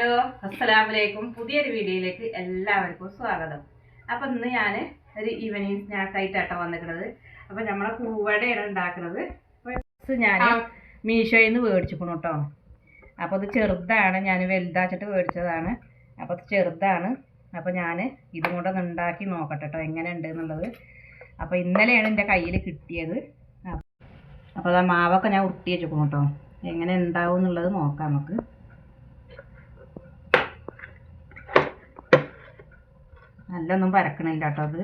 Hello അസ്സലാമലൈക്കും പുതിയൊരു വീഡിയോയിലേക്ക് എല്ലാവർക്കും സ്വാഗതം. അപ്പം ഇന്ന് ഞാൻ ഒരു ഈവനിങ് സ്നാക്ക് ആയിട്ടാട്ടോ വന്നിട്ടുള്ളത് അപ്പം നമ്മളെ പൂവടയാണ് ഉണ്ടാക്കുന്നത്. ഞാൻ മീഷോയിൽ നിന്ന് മേടിച്ചിക്കണു കേട്ടോ. അപ്പോൾ അത് ചെറുതാണ്. ഞാൻ വലുതാച്ചിട്ട് മേടിച്ചതാണ്. അപ്പോൾ അത് ചെറുതാണ്. അപ്പോൾ ഞാൻ ഇതും കൂടെ ഒന്ന് ഉണ്ടാക്കി നോക്കട്ടെ കേട്ടോ എങ്ങനെ ഉണ്ട് എന്നുള്ളത്. അപ്പോൾ ഇന്നലെയാണ് എന്റെ കയ്യിൽ കിട്ടിയത്. അപ്പോൾ ആ മാവൊക്കെ ഞാൻ ഉരുട്ടി വെച്ചിരിക്കണം കേട്ടോ. എങ്ങനെ ഉണ്ടാവും എന്നുള്ളത് നോക്കാം നമുക്ക്. നല്ലൊന്നും പരക്കണില്ല കേട്ടോ അത്.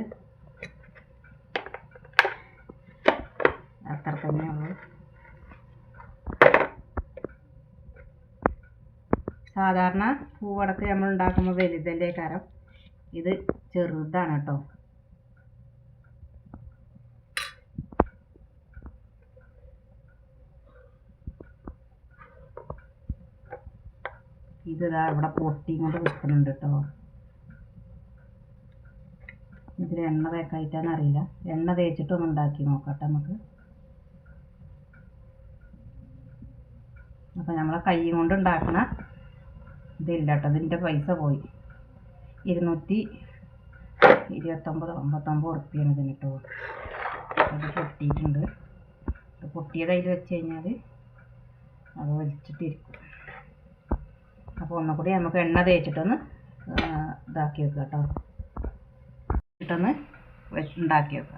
അത്ര തന്നെ ഉള്ളു. സാധാരണ പൂവടക്ക് നമ്മൾ ഉണ്ടാക്കുമ്പോൾ വലുതല്ലേ കാരം? ഇത് ചെറുതാണ് കേട്ടോ. ഇത് ഇതാ ഇവിടെ പൊട്ടി കൊണ്ട് വിൽക്കുന്നുണ്ട് കേട്ടോ. ഇതിൽ എണ്ണ തേക്കായിട്ടാന്ന് അറിയില്ല. എണ്ണ തേച്ചിട്ടൊന്ന് ഉണ്ടാക്കി നോക്കട്ടെ നമുക്ക്. അപ്പം നമ്മളെ കൈ കൊണ്ട് ഉണ്ടാക്കണ ഇതില്ല കേട്ടോ ഇതിന്റെ പൈസ പോയി. ഇരുന്നൂറ്റി ഇരുപത്തൊമ്പത് അമ്പത്തൊമ്പത് ഉറുപ്പിയാണ് ഇതിന് കേട്ടോ അത് പൊട്ടിയിട്ടുണ്ട്. പൊട്ടിയത് അതിൽ വെച്ച് കഴിഞ്ഞാൽ അത് വലിച്ചിട്ടിരിക്കും അപ്പോൾ ഒന്നുകൂടി നമുക്ക് എണ്ണ തേച്ചിട്ടൊന്ന് ഇതാക്കി വെക്കാട്ടോ. കേട്ടോ ഇട്ടൊന്ന് ഉണ്ടാക്കിയത്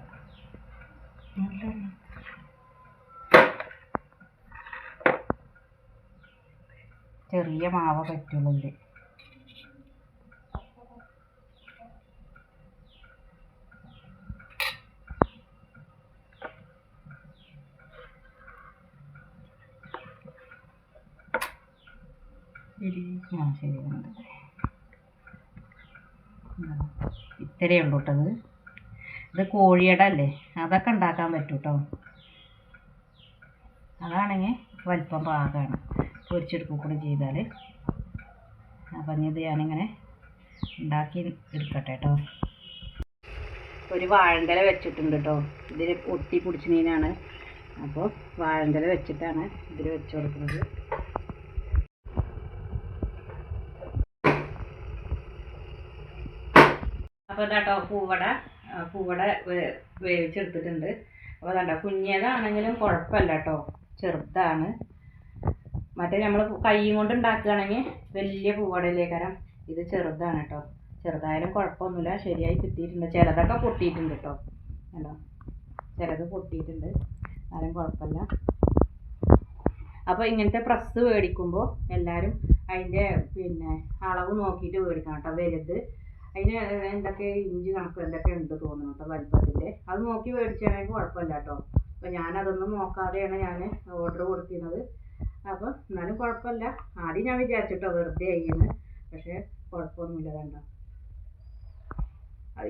ചെറിയ മാവ പറ്റുള്ളൂ ശരി. ആ ശരി. ഇത്രയേ ഉള്ളൂ കേട്ടത് ഇത്. കോഴിയുടെ അല്ലേ അതൊക്കെ ഉണ്ടാക്കാൻ പറ്റും കേട്ടോ അതാണെങ്കിൽ വലിപ്പം പാകമാണ്. പൊരിച്ചെടുക്കൂടെ കൂടി ചെയ്താൽ അപ്പം ഇത് ഞാനിങ്ങനെ ഉണ്ടാക്കി എടുക്കട്ടെ കേട്ടോ. ഒരു വാഴന്തല വെച്ചിട്ടുണ്ട് കേട്ടോ. ഇതിൽ ഒട്ടി പിടിച്ചിനാണ് അപ്പോൾ വാഴന്തല വെച്ചിട്ടാണ് ഇതിൽ വെച്ച് കൊടുക്കുന്നത്. അപ്പോൾ ഇതാട്ടോ പൂവട. പൂവട വേവിച്ചെടുത്തിട്ടുണ്ട്. അപ്പോൾ അതാണ്ടോ കുഞ്ഞേതാണെങ്കിലും കുഴപ്പമില്ല കേട്ടോ ചെറുതാണ്. മറ്റേ നമ്മൾ കൈ കൊണ്ട് ഉണ്ടാക്കുകയാണെങ്കിൽ വലിയ പൂവടയിലേക്കാരം. ഇത് ചെറുതാണ് കേട്ടോ. ചെറുതായാലും കുഴപ്പമൊന്നുമില്ല. ശരിയായി കിട്ടിയിട്ടുണ്ട്. ചിലതൊക്കെ പൊട്ടിയിട്ടുണ്ട് കേട്ടോ. കണ്ടോ? ചിലത് പൊട്ടിയിട്ടുണ്ട്. ആരും കുഴപ്പമില്ല. അപ്പോൾ ഇങ്ങനത്തെ പ്രസ് മേടിക്കുമ്പോൾ എല്ലാവരും അതിന്റെ പിന്നെ അളവ് നോക്കിയിട്ട് മേടിക്കണം കേട്ടോ. വലുത് അതിന് എന്തൊക്കെ ഇഞ്ച് കണക്ക് എന്തൊക്കെ ഉണ്ട് തോന്നുന്നു കേട്ടോ വലിപ്പത്തിന്റെ അത് നോക്കി മേടിച്ചാണെങ്കിൽ കുഴപ്പമില്ല കേട്ടോ. അപ്പോൾ ഞാനതൊന്നും നോക്കാതെയാണ് ഞാൻ ഓർഡർ കൊടുത്തിരുന്നത് അപ്പോൾ എന്നാലും കുഴപ്പമില്ല. ആദ്യം ഞാൻ വിചാരിച്ചിട്ടോ വെറുതെ അയ്യെന്ന് പക്ഷേ കുഴപ്പമൊന്നുമില്ല കണ്ടോ.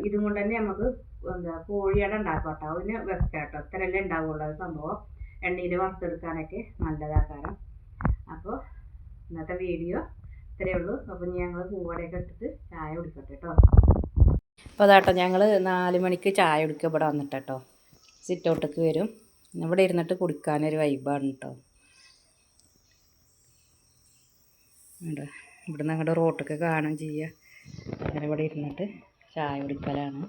ഇതും കൊണ്ട് തന്നെ നമുക്ക് എന്താ കോഴിയട ഉണ്ടാക്കാം കേട്ടോ. അതിന് ബെസ്റ്റ് കേട്ടോ. ഇത്രയല്ലേ ഉണ്ടാവുള്ളൂ സംഭവം. എണ്ണയിൽ വറുത്തെടുക്കാനൊക്കെ നല്ലതാക്കാരം അപ്പോൾ ഇന്നത്തെ വീഡിയോ ഇത്രയേ ഉള്ളൂ. അപ്പോൾ ഞങ്ങൾ പൂവടയൊക്കെ എടുത്തിട്ട് ചായ കുടിക്കട്ടെ കേട്ടോ അപ്പോൾ അതാട്ടോ ഞങ്ങൾ നാല് മണിക്ക് ചായ കുടിക്കുക ഇവിടെ വന്നിട്ട് കേട്ടോ സിറ്റ് ഔട്ടൊക്കെ വരും. ഇവിടെ ഇരുന്നിട്ട് കുടിക്കാനൊരു വൈബാണ് കേട്ടോ ഇവിടെ നിന്ന് അങ്ങോട്ട് റോട്ടൊക്കെ കാണുകയും ചെയ്യുക അങ്ങനെ ഇവിടെ ഇരുന്നിട്ട് ചായ കുടിക്കലാണ്.